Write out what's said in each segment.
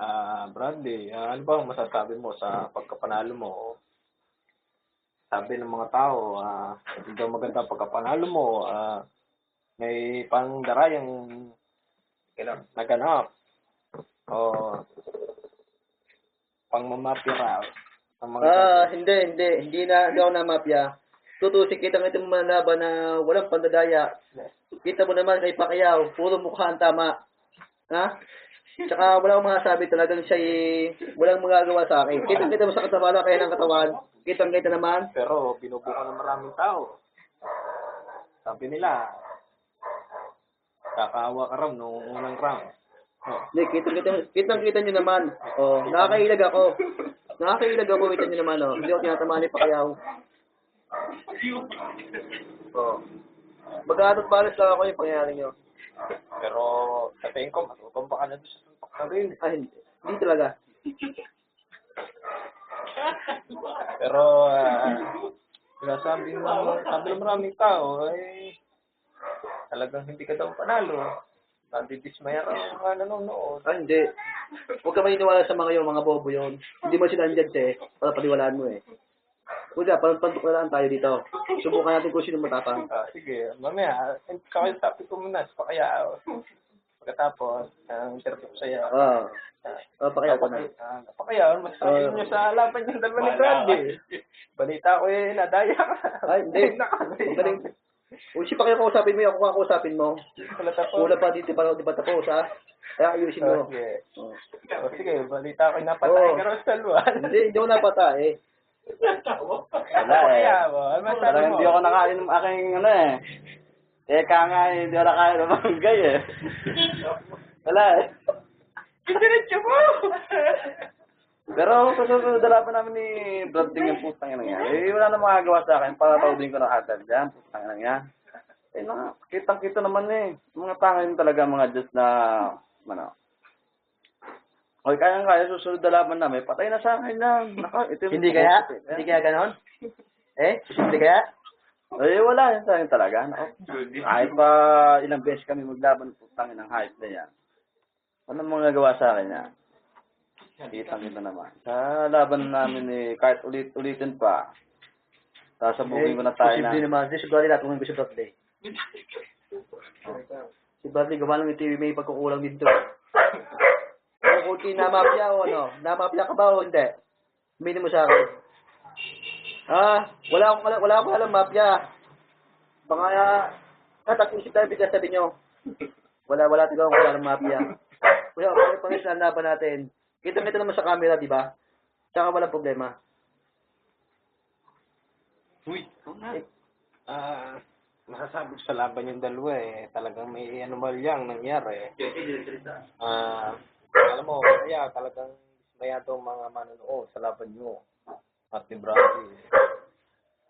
Ah, Bradley, ah, ano ba ang masasabi mo sa pagkapanalo mo? Sabi ng mga tao, ah, hindi daw maganda ang pagkapanalo mo, ah, may pangdarayang kailan, naganap. O pangmamapya raw. Ang mga Ah, hindi, hindi. Hindi na, hindi ako na mafia. Tutusik kita ng itong laban na walang pandadaya. Kita mo naman kay Pacquiao, puro mukha ang tama. Ha? Tsaka wala akong masasabi talagang siya walang magagawa sa akin. Kitang kita mo sa katawan, kaya ng katawan. Kitang kita naman. Pero binubukan ng maraming tao. Sabi nila, kakaawa ka raw nung unang round. Oh, Hindi, kitang kita, kitang kita nyo naman. Oh, nakakailag ako. Nakakailag ako, kita nyo naman, oh. Hindi ako tinatamaan ni Pacquiao. Oh. Magkakatot balas lang ako yung pangyayari nyo. Pero sa tingin ko, matutumba ka na doon sa suntok na rin. Ay, hindi. Hindi talaga. Pero, ah, sinasabi ng, sabi ng maraming tao, ay, talagang hindi ka daw panalo. Nandidismaya raw ang mga nanonood. Ah, hindi. Huwag ka maniniwala sa mga yung mga bobo yun. Hindi mo sila andyan, eh. Para paniwalaan mo, eh. Huwag ka, parang pantuklalaan tayo dito. Subukan natin kung sino matapang. Ah, sige, mamaya, kakausapin ko muna sa pakaya. Pagkatapos, ang interview ko sa'yo. Ah. Ah, Ah, pakaya ko na. Ah, napakaya, mas sabi Ah. niyo sa laban yung dalawa ni Brandy. Balita ko eh, nadaya ka. Ay, hindi. Ang galing. Kung si Pacquiao kausapin mo, ako kakausapin mo. Wala tapos. Kulang pa dito, pa, di ba tapos, ha? Kaya ayusin mo. Okay. Oh. O, sige, balita ko napatay Oo. ka sa luwan. Hindi, hindi ako napata, eh. Wala eh. Ano masabi Parang mo? hindi ako nakain ng aking ano eh. Teka nga eh, hindi ako nakain ng manggay eh. Wala eh. Diretso mo! Pero sa susunod na laban namin ni Brad Ding yung putang ina niya. Eh, wala na magagawa sa akin. Papataudin ko na agad dyan. Putang ina niya. Eh, na, kitang-kita naman eh. Mga tangin talaga mga Diyos na, ano. Okay, kaya kaya susunod na laban namin. Patay na sa akin yan. Naka, ito yung Hindi kaya? puputi. Hindi kaya ganon? Eh? Hindi kaya? Eh, wala yun sa akin talaga. Nako. Kahit pa ilang beses kami maglaban, putang ng hype na yan. Ano mga gawa sa akin yan? Kitang kita naman. Sa laban namin eh, kahit ulit-ulitin pa, sasabugin ko na tayo na. Posible naman. Hindi, siguro natin kung gusto Bradley. Si Bradley, gawa lang yung TV, may pagkukulang dito. Kung kunti na mafia o ano, na mafia ka ba o hindi? Huminin mo sa akin. Ah, wala akong alam, wala akong alam mafia. Baka, ah, tag-isip tayo bigla sabi nyo. Wala, wala talaga akong alam mafia. Kuya, pare pare sa laban natin. Kita-kita naman sa camera, di ba? Tsaka walang problema. Uy, ah, masasabi ko sa laban yung dalawa eh. Talagang may anomalyang nangyari. Ah, alam mo, kaya talagang dismayado ang mga manonood sa laban nyo. At ni Bradley.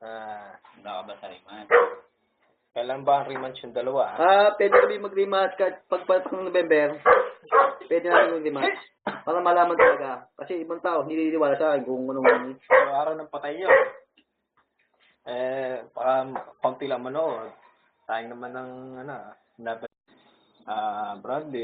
Ah, Wala ka ba sa iman? kailan ba ang rematch yung dalawa? Ah, pwede kami mag-rematch kahit pagpatak ng November. Pwede natin mag-rematch. Para malaman talaga. Kasi ibang tao, hindi niniwala sa akin kung anong... So, araw ng patay yun. Eh, baka konti lang manood. Sayang naman ng, ano, dapat, ah, Bradley.